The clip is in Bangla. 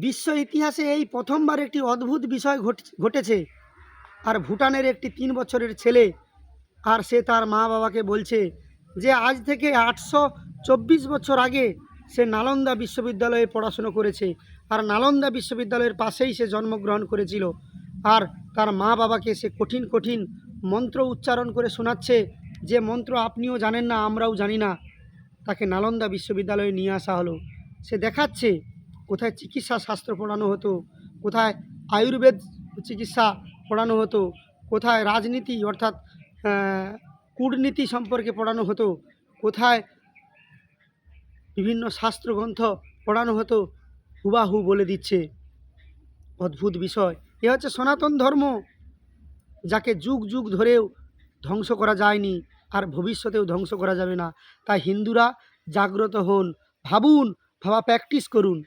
বিশ্ব ইতিহাসে এই প্রথমবার একটি অদ্ভুত বিষয় ঘট- ঘটেছে। আর ভুটানের একটি তিন বছরের ছেলে, আর সে তার মা বাবাকে বলছে যে, আজ থেকে আটশো চব্বিশ বছর আগে সে নালন্দা বিশ্ববিদ্যালয়ে পড়াশুনো করেছে। আর নালন্দা বিশ্ববিদ্যালয়ের পাশেই সে জন্মগ্রহণ করেছিল। আর তার মা বাবাকে সে কঠিন কঠিন মন্ত্র উচ্চারণ করে শোনাচ্ছে যে, মন্ত্র আপনিও জানেন না, আমরাও জানি না। তাকে নালন্দা বিশ্ববিদ্যালয়ে নিয়ে আসা হলো। সে দেখাচ্ছে কোথায় চিকিৎসা শাস্ত্র পড়ানো হতো, কোথায় আয়ুর্বেদ চিকিৎসা পড়ানো হতো, কোথায় রাজনীতি অর্থাৎ কূটনীতি সম্পর্কে পড়ানো হতো, কোথায় বিভিন্ন শাস্ত্রগ্রন্থ পড়ানো হতো, হুবাহু বলে দিচ্ছে। অদ্ভুত বিষয়। এ হচ্ছে সনাতন ধর্ম, যাকে যুগ যুগ ধরেও ধ্বংস করা যায়নি আর ভবিষ্যতেও ধ্বংস করা যাবে না। তাই হিন্দুরা জাগ্রত হন, ভাবুন, ভাবা প্র্যাকটিস করুন।